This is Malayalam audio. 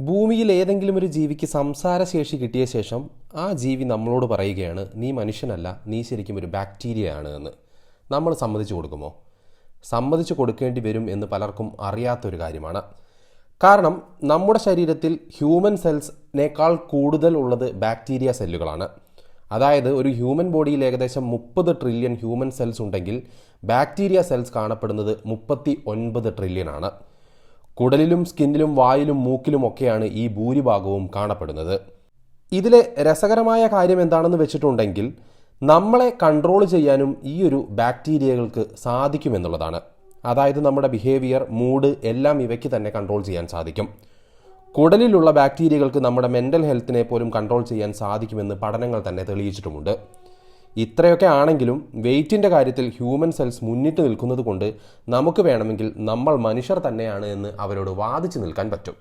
ഭൂമിയിൽ ഏതെങ്കിലും ഒരു ജീവിക്ക് സംസാരശേഷി കിട്ടിയ ശേഷം ആ ജീവി നമ്മളോട് പറയുകയാണ് നീ മനുഷ്യനല്ല നീ ശരിക്കും ഒരു ബാക്ടീരിയ ആണ് എന്ന്. നമ്മൾ സമ്മതിച്ചു കൊടുക്കുമോ? സമ്മതിച്ചു കൊടുക്കേണ്ടി വരും എന്ന് പലർക്കും അറിയാത്തൊരു കാര്യമാണ്. കാരണം നമ്മുടെ ശരീരത്തിൽ ഹ്യൂമൻ സെൽസിനേക്കാൾ കൂടുതൽ ഉള്ളത് ബാക്ടീരിയ സെല്ലുകളാണ്. അതായത് ഒരു ഹ്യൂമൻ ബോഡിയിൽ ഏകദേശം മുപ്പത് ട്രില്യൺ ഹ്യൂമൻ സെൽസ് ഉണ്ടെങ്കിൽ ബാക്ടീരിയ സെൽസ് കാണപ്പെടുന്നത് മുപ്പത്തി ഒൻപത് ട്രില്യൺ ആണ്. കുടലിലും സ്കിന്നിലും വായിലും മൂക്കിലും ഒക്കെയാണ് ഈ ഭൂരിഭാഗവും കാണപ്പെടുന്നത്. ഇതിലെ രസകരമായ കാര്യം എന്താണെന്ന് വെച്ചിട്ടുണ്ടെങ്കിൽ നമ്മളെ കൺട്രോൾ ചെയ്യാനും ഈ ഒരു ബാക്ടീരിയകൾക്ക് സാധിക്കുമെന്നുള്ളതാണ്. അതായത് നമ്മുടെ ബിഹേവിയർ മൂഡ് എല്ലാം ഇവയ്ക്ക് തന്നെ കൺട്രോൾ ചെയ്യാൻ സാധിക്കും. കുടലിലുള്ള ബാക്ടീരിയകൾക്ക് നമ്മുടെ മെന്റൽ ഹെൽത്തിനെ പോലും കൺട്രോൾ ചെയ്യാൻ സാധിക്കുമെന്ന് പഠനങ്ങൾ തന്നെ തെളിയിച്ചിട്ടുമുണ്ട്. ഇത്രയൊക്കെ ആണെങ്കിലും വെയിറ്റിന്റെ കാര്യത്തിൽ ഹ്യൂമൻ സെൽസ് മുന്നിട്ട് നിൽക്കുന്നത് കൊണ്ട് നമുക്ക് വേണമെങ്കിൽ നമ്മൾ മനുഷ്യർ തന്നെയാണ് എന്ന് അവരോട് വാദിച്ചു നിൽക്കാൻ പറ്റും.